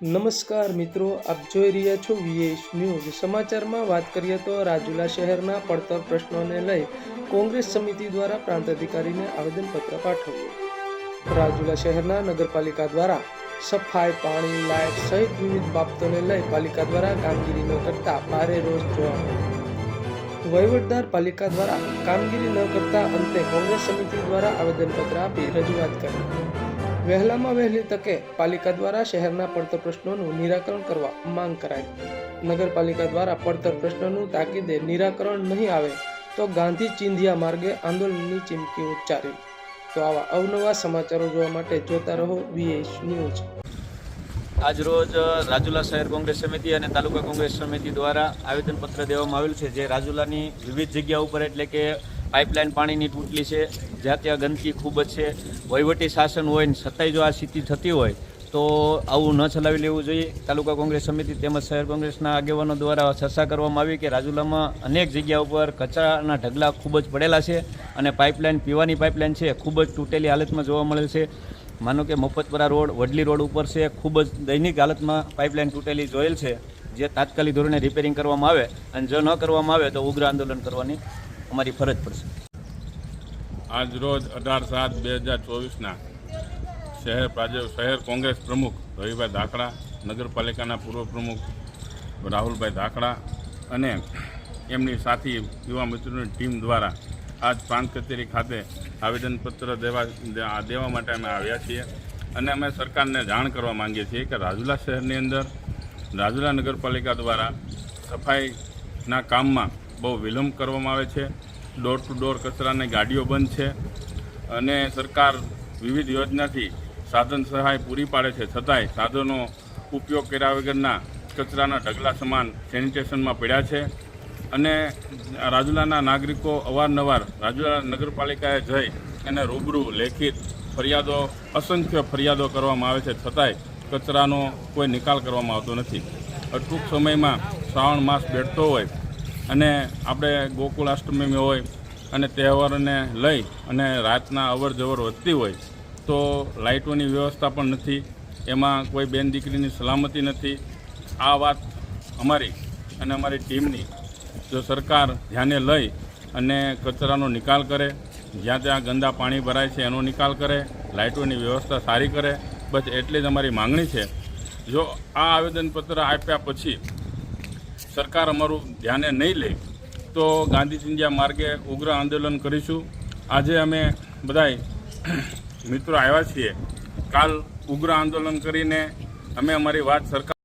નમસ્કાર મિત્રો, આપ જોઈ રહ્યા છો વીએસ ન્યૂઝ સમાચારમાં વાત કરીએ તો રાજુલા શહેરના પડતર પ્રશ્નોને લઈ કોંગ્રેસ સમિતિ દ્વારા પ્રાંત અધિકારીને આવેદનપત્ર પાઠવ્યું. રાજુલા શહેરના નગરપાલિકા દ્વારા સફાઈ, પાણી, લાઇટ સહિત વિવિધ બાબતોને લઈ પાલિકા દ્વારા કામગીરી ન કરતા ભારે રોષ જોવા મળ્યો. વહીવટદાર પાલિકા દ્વારા કામગીરી ન કરતા અંતે કોંગ્રેસ સમિતિ દ્વારા આવેદનપત્ર આપી રજૂઆત કરી. વહેલામાં વહેલી તકે પાલિકા દ્વારા શહેરના પડતર પ્રશ્નોનું નિરાકરણ કરવા માંગ કરાઈ. નગરપાલિકા દ્વારા પડતર પ્રશ્નોનું તાકીદે નિરાકરણ નહીં આવે તો ગાંધી ચિંધિયા માર્ગે આંદોલનની ચીમકી ઉચ્ચારી. તો આવા અવનવા સમાચારો જોવા માટે જોતા રહો વીએસ ન્યૂઝ. આજરોજ રાજુલા શહેર કોંગ્રેસ સમિતિ અને તાલુકા કોંગ્રેસ સમિતિ દ્વારા આવેદનપત્ર દેવામાં આવેલું છે, જે રાજુલાની વિવિધ જગ્યા ઉપર એટલે કે પાઇપલાઇન પાણીની તૂટલી છે, જ્યાં ત્યાં ગંદકી ખૂબ જ છે. વહીવટી શાસન હોય ને છતાંય જો આ સ્થિતિ થતી હોય, તો આવું ન ચલાવી લેવું જોઈએ. તાલુકા કોંગ્રેસ સમિતિ તેમજ શહેર કોંગ્રેસના આગેવાનો દ્વારા ચર્ચા કરવામાં આવી કે રાજુલામાં અનેક જગ્યા ઉપર કચરાના ઢગલા ખૂબ જ પડેલા છે અને પાઇપલાઇન, પીવાની પાઇપલાઇન છે, ખૂબ જ તૂટેલી હાલતમાં જોવા મળે છે. માનો કે મફતપરા રોડ, વડલી રોડ ઉપર છે, ખૂબ જ દૈનિક હાલતમાં પાઇપલાઇન તૂટેલી જોયેલ છે, જે તાત્કાલિક ધોરણે રિપેરિંગ કરવામાં આવે અને જો ન કરવામાં આવે તો ઉગ્ર આંદોલન કરવાની અમારી ફરજ પડશે. આજ રોજ અઢાર સાત બે હજાર ચોવીસના શહેર પ્રાજે શહેર કોંગ્રેસ પ્રમુખ રવિભાઈ ધાકડા, નગરપાલિકાના પૂર્વ પ્રમુખ રાહુલભાઈ ધાકડા અને એમની સાથી યુવા મિત્રોની ટીમ દ્વારા આજ પ્રાંત કચેરી ખાતે આવેદનપત્ર દેવા દેવા માટે અમે આવ્યા છીએ. અને અમે સરકારને જાણ કરવા માંગીએ છીએ કે રાજુલા શહેરની અંદર, રાજુલા નગરપાલિકા દ્વારા સફાઈના કામમાં બહુ વિલંબ કરવામાં આવે છે. ડોર ટુ ડોર કચરાની ગાડીઓ બંધ છે અને સરકાર વિવિધ યોજનાથી સાધન સહાય પૂરી પાડે છે. છતાંય સાધનો ઉપયોગ કર્યા વગરના કચરાના ઢગલા સમાન સેનિટેશનમાં પડ્યા છે અને રાજુલાના નાગરિકો અવારનવાર રાજુલા નગરપાલિકાએ જઈ અને રૂબરૂ લેખિત ફરિયાદો, અસંખ્ય ફરિયાદો કરવામાં આવે છે. છતાંય કચરાનો કોઈ નિકાલ કરવામાં આવતો નથી. ટૂંક સમયમાં શ્રાવણ માસ બેઠતો હોય અને આપણે ગોકુળાષ્ટમી હોય અને તહેવારોને લઈ અને રાતના અવર જવર વધતી હોય તો લાઇટોની વ્યવસ્થા પણ નથી. એમાં કોઈ બેન દીકરીની સલામતી નથી. આ વાત અમારી અને અમારી ટીમની જો સરકાર ધ્યાને લઈ અને કચરાનો નિકાલ કરે, જ્યાં ત્યાં ગંદા પાણી ભરાય છે એનો નિકાલ કરે, લાઇટોની વ્યવસ્થા સારી કરે, બસ એટલી જ અમારી માંગણી છે. જો આ આવેદનપત્ર આપ્યા પછી સરકાર અમારું ધ્યાને નહીં લે, તો ગાંધી ચિંધ્યા માર્ગે ઉગ્ર આંદોલન કરીશું. આજે અમે બધાય મિત્રો આવ્યા છીએ. કાલ ઉગ્ર આંદોલન કરીને અમે અમારી વાત સરકાર